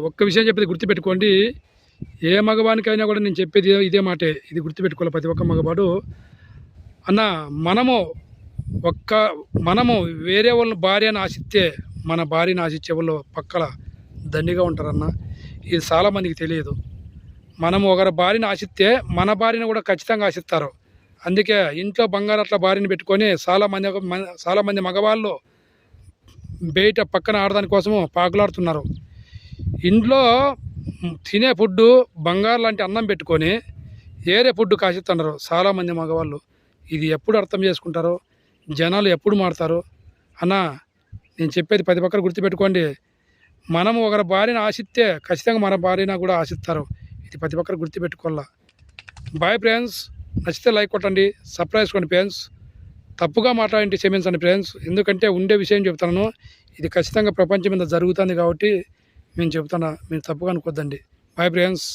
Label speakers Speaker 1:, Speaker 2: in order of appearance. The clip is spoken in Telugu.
Speaker 1: ఒక్క విషయం చెప్పేది గుర్తుపెట్టుకోండి. ఏ మగవానికైనా కూడా నేను చెప్పేది ఇదే- మాటే. ఇది గుర్తుపెట్టుకోవాలి ప్రతి ఒక్క మగవాడు. అన్న మనము ఒక్క మనము వేరే వాళ్ళని భార్యను ఆశిస్తే మన భార్యను ఆశించే వాళ్ళు పక్కల దండిగా ఉంటారన్న ఇది చాలామందికి తెలియదు. మనము ఒకరి భార్యను ఆశిస్తే మన భార్యను కూడా ఖచ్చితంగా ఆశిస్తారు. అందుకే ఇంట్లో బంగారు అట్లా భార్యను పెట్టుకొని చాలామంది చాలామంది మగవాళ్ళు బయట పక్కన ఆడదాని కోసము పాకులాడుతున్నారు. ఇంట్లో తినే ఫుడ్డు బంగారు లాంటి అన్నం పెట్టుకొని ఏరే ఫుడ్ కాసిస్తున్నారు చాలామంది మగవాళ్ళు. ఇది ఎప్పుడు అర్థం చేసుకుంటారో జనాలు ఎప్పుడు మారుతారు. అన్న నేను చెప్పేది పది పక్కన గుర్తుపెట్టుకోండి. మనం ఒకరి భార్యను ఆశిస్తే ఖచ్చితంగా మన భార్యను కూడా ఆశిస్తారు. ఇది ప్రతి ఒక్కరు గుర్తుపెట్టుకోవాలా. బాయ్ ఫ్రెండ్స్ నచ్చితే లైక్ కొట్టండి. సర్ప్రైజ్ కొండి ఫ్రెండ్స్ తప్పుగా మాట్లాడండి క్షమించండి ఫ్రెండ్స్ ఎందుకంటే ఉండే విషయం చెప్తాను. ఇది ఖచ్చితంగా ప్రపంచం మీద జరుగుతుంది కాబట్టి మేము చెప్తున్నా మీరు తప్పుగా అనుకోద్దండి. Bye friends